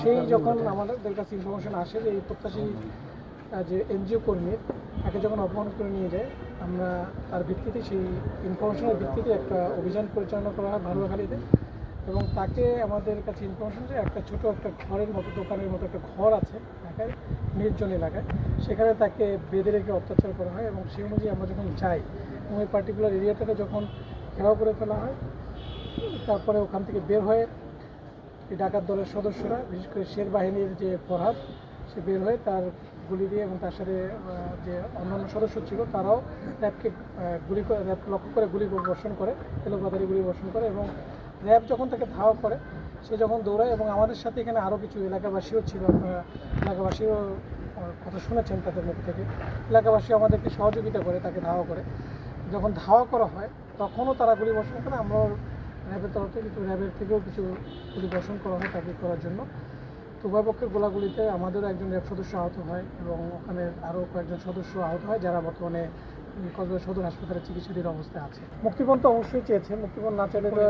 সেই যখন আমাদের কাছে ইনফরমেশন আসে যে এই প্রত্যাশী যে এনজিও কর্মী তাকে যখন অপমান করে নিয়ে যায়, আমরা তার ভিত্তিতে সেই ইনফরমেশনের ভিত্তিতে একটা অভিযান পরিচালনা করা হয় ভারুয়াখালীতে এবং তাকে আমাদের কাছে ইনফরমেশন যে একটা ছোট একটা ঘরের মতো, দোকানের মতো একটা ঘর আছে ঢাকায়, নির্জন এলাকায়। সেখানে তাকে বেঁধে রেখে অত্যাচার করা হয় এবং সেই অনুযায়ী আমরা যখন যাই, এবং ওই পার্টিকুলার এরিয়াটাকে যখন ঘেরাও করে ফেলা হয়, তারপরে ওখান থেকে বের হয়ে ডাকাত দলের সদস্যরা, বিশেষ করে শের বাহিনীর যে ফরহাদ, সে বের হয়ে তার গুলি দিয়ে এবং তার সাথে যে অন্যান্য সদস্য ছিল, তারাও র্যাবকে গুলি করে, র্যাবকে লক্ষ্য করে গুলি বর্ষণ করে এলোপাতারি গুলি বর্ষণ করে এবং র্যাব যখন তাকে ধাওয়া করে, সে যখন দৌড়ায় এবং আমাদের সাথে এখানে আরও কিছু এলাকাবাসীও ছিল আপনারা এলাকাবাসীও কথা শুনেছেন তাদের মুখ থেকে, এলাকাবাসী আমাদেরকে সহযোগিতা করে, তাকে ধাওয়া করে। যখন ধাওয়া করা হয়, তখনও তারা গুলি বর্ষণ করে, আমরাও র্যাবের তরফ থেকে কিছু র্যাবের থেকেও কিছু বর্ষণ করা হয় তাকে করার জন্য। তো উভয় পক্ষের গোলাগুলিতে আমাদেরও একজন র্যাব সদস্য আহত হয় এবং ওখানে আরও কয়েকজন সদস্য আহত হয় যারা বর্তমানে কক্সবাজার সদর হাসপাতালে চিকিৎসাধীন অবস্থায় আছে। মুক্তিপণ তো অবশ্যই চেয়েছে, মুক্তিপণ না চাইলে তো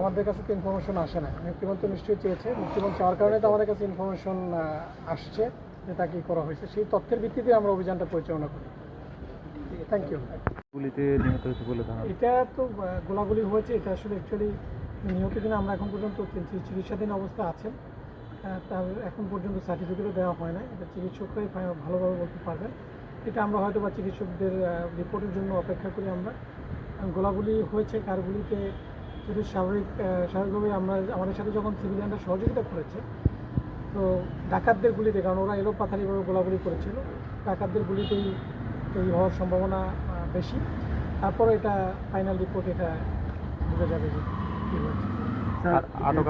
আমাদের কাছে তো ইনফরমেশন আসে না। মুক্তিপণ তো নিশ্চয়ই চেয়েছে, মুক্তিপণ চাওয়ার কারণে তো আমাদের কাছে ইনফরমেশন আসছে যে তাকে করা হয়েছে। সেই তথ্যের ভিত্তিতে আমরা অভিযানটা পরিচালনা করি। থ্যাংক ইউ গুলিতে নিহত হয়েছে বলে জানান। এটা তো গোলাগুলি হয়েছে, এটা আসলে অ্যাকচুয়ালি নিহত কিনা আমরা এখন পর্যন্ত চিকিৎসাধীন অবস্থা আছেন। তার এখন পর্যন্ত সার্টিফিকেটও দেওয়া হয় না এটা চিকিৎসকরাই ভালোভাবে বলতে পারবেন। এটা আমরা হয়তো বা চিকিৎসকদের রিপোর্টের জন্য অপেক্ষা করি আমরা। গোলাগুলি হয়েছে কার গুলিতে যদি স্বাভাবিক স্বাভাবিকভাবে আমরা, আমাদের সাথে যখন সিভিলিয়ানরা সহযোগিতা করেছে, তো ডাকাতদের গুলিতে, কারণ ওরা এলো পাথারিভাবে গোলাগুলি করেছিল, ডাকাতদের গুলিতেই এই হওয়ার সম্ভাবনা বেশি। তারপর এটা ফাইনাল রিপোর্ট এটা বোঝা যাবে যে কী হয়েছে। আটক